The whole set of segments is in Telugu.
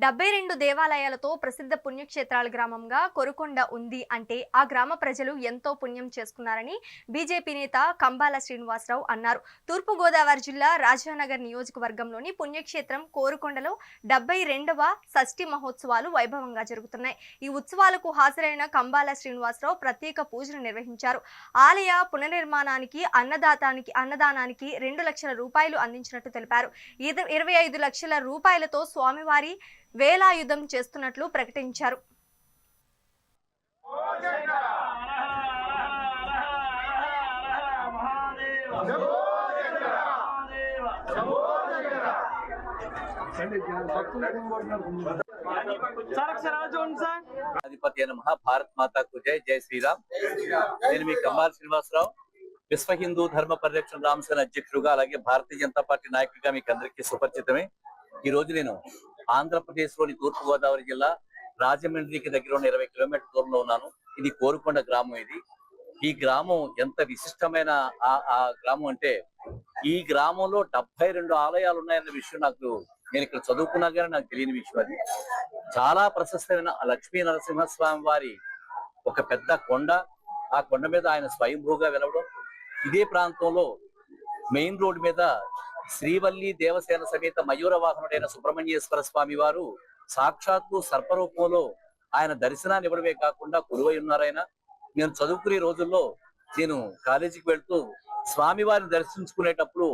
డెబ్బై రెండు దేవాలయాలతో ప్రసిద్ధ పుణ్యక్షేత్రాల గ్రామంగా కొరుకొండ ఉంది అంటే ఆ గ్రామ ప్రజలు ఎంతో పుణ్యం చేసుకున్నారని బీజేపీ నేత కంబాల శ్రీనివాసరావు అన్నారు. తూర్పుగోదావరి జిల్లా రాజానగర్ నియోజకవర్గంలోని పుణ్యక్షేత్రం కోరుకొండలో డెబ్బై రెండవ షష్ఠి మహోత్సవాలు వైభవంగా జరుగుతున్నాయి. ఈ ఉత్సవాలకు హాజరైన కంబాల శ్రీనివాసరావు ప్రత్యేక పూజలు నిర్వహించారు. ఆలయ పునర్నిర్మాణానికి అన్నదాతానికి అన్నదానానికి రెండు లక్షల రూపాయలు అందించినట్టు తెలిపారు. ఇద- ఇరవై ఐదు లక్షల రూపాయలతో స్వామివారి వేలాయుధం చేస్తున్నట్లు ప్రకటించారు. అధిపతి అయిన మహాభారత్ మాతాకు జై జై శ్రీరామ్. నేను మీ కమ్మాల శ్రీనివాసరావు విశ్వ హిందూ ధర్మ పరిరక్షణ రామసేన అధ్యక్షుడుగా అలాగే భారతీయ జనతా పార్టీ నాయకుడిగా మీకు అందరికీ సుపరిచితమే. ఈ రోజు నేను ఆంధ్రప్రదేశ్లోని తూర్పు గోదావరి జిల్లా రాజమండ్రికి దగ్గర ఉన్న ఇరవై కిలోమీటర్ దూరంలో ఉన్నాను. ఇది కోరుకొండ గ్రామం ఇది. ఈ గ్రామం ఎంత విశిష్టమైన ఆ ఆ గ్రామం అంటే ఈ గ్రామంలో డెబ్బై రెండు ఆలయాలు ఉన్నాయన్న విషయం నాకు నేను ఇక్కడ చదువుకున్నా కానీ నాకు తెలియని విషయం అది. చాలా ప్రశస్తమైన లక్ష్మీ నరసింహస్వామి వారి ఒక పెద్ద కొండ. ఆ కొండ మీద ఆయన స్వయంభూగా వెలవడం. ఇదే ప్రాంతంలో మెయిన్ రోడ్ మీద శ్రీవల్లి దేవసేన సమేత మయూర వాహనుడైన సుబ్రహ్మణ్యేశ్వర స్వామి వారు సాక్షాత్తు సర్పరూపంలో ఆయన దర్శనాన్ని ఇవ్వడమే కాకుండా కురువై ఉన్నారాయన నేను చదువుకునే రోజుల్లో నేను కాలేజీకి వెళ్తూ స్వామివారిని దర్శించుకునేటప్పుడు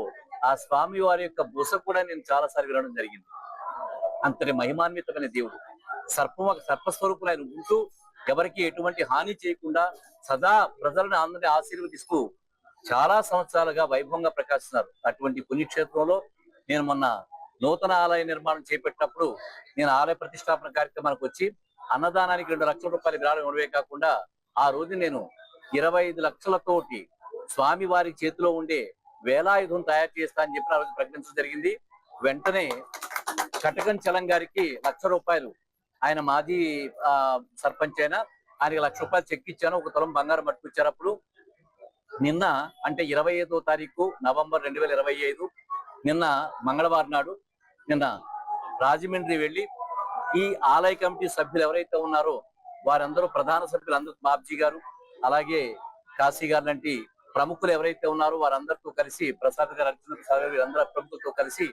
ఆ స్వామి వారి యొక్క బుస కూడా నేను చాలా సార్లు వినడం జరిగింది. అంతటి మహిమాన్వితమైన దేవుడు. సర్ప సర్పస్వరూపులు ఆయన ఉంటూ ఎవరికి ఎటువంటి హాని చేయకుండా సదా ప్రజలను అందరినీ ఆశీర్వదిస్తూ చాలా సంవత్సరాలుగా వైభవంగా ప్రకాశిస్తున్నారు. అటువంటి పుణ్యక్షేత్రంలో నేను మొన్న నూతన ఆలయ నిర్మాణం చేపట్టినప్పుడు నేను ఆలయ ప్రతిష్టాపన కార్యక్రమానికి వచ్చి అన్నదానానికి రెండు లక్షల రూపాయల విరాళం ఇవ్వడమే కాకుండా ఆ రోజు నేను ఇరవై ఐదు లక్షలతోటి స్వామి వారి చేతిలో ఉండే వేలాయుధం తయారు చేస్తా అని చెప్పి ఆ రోజు ప్రకటించడం జరిగింది. వెంటనే కటకం చలం గారికి లక్ష రూపాయలు ఆయన మాజీ ఆ, సర్పంచ్ అయినా ఆయనకి లక్ష రూపాయలు చెక్ ఇచ్చాను. ఒక తొలం బంగారం పట్టుకొచ్చారు అప్పుడు. నిన్న అంటే ఇరవై ఐదో తారీఖు నవంబర్ రెండు వేల ఇరవై ఐదు నిన్న మంగళవారం నాడు నిన్న రాజమండ్రి వెళ్ళి ఈ ఆలయ కమిటీ సభ్యులు ఎవరైతే ఉన్నారో వారందరూ ప్రధాన సభ్యులు అందరూ బాబ్జీ గారు అలాగే కాశీ గారు లాంటి ప్రముఖులు ఎవరైతే ఉన్నారో వారందరితో కలిసి ప్రసాద్ గారు అర్జున ప్రసాద్ గారు వీరందరూ ప్రముఖులతో కలిసి